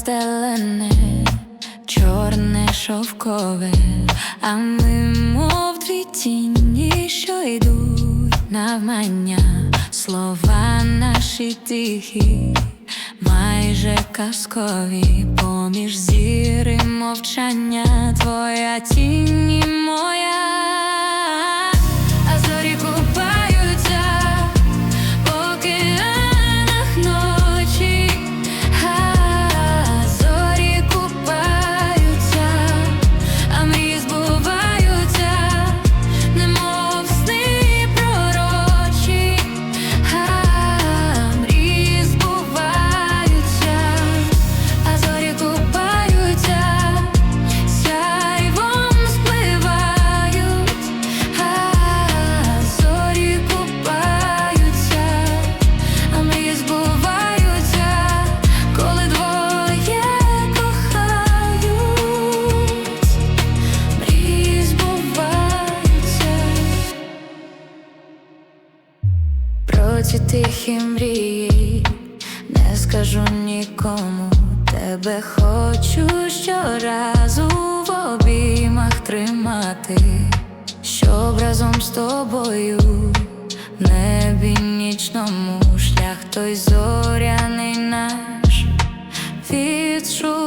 застелене, чорне шовкове, а ми, мов дві тіні, що йдуть навмання, слова наші тихі, майже казкові, поміж зіри мовчання твоя тінь. про тихі мрії, не скажу нікому, тебе хочу щоразу в обіймах тримати, щоб разом з тобою в небі нічному шлях той зоряний наш відчув.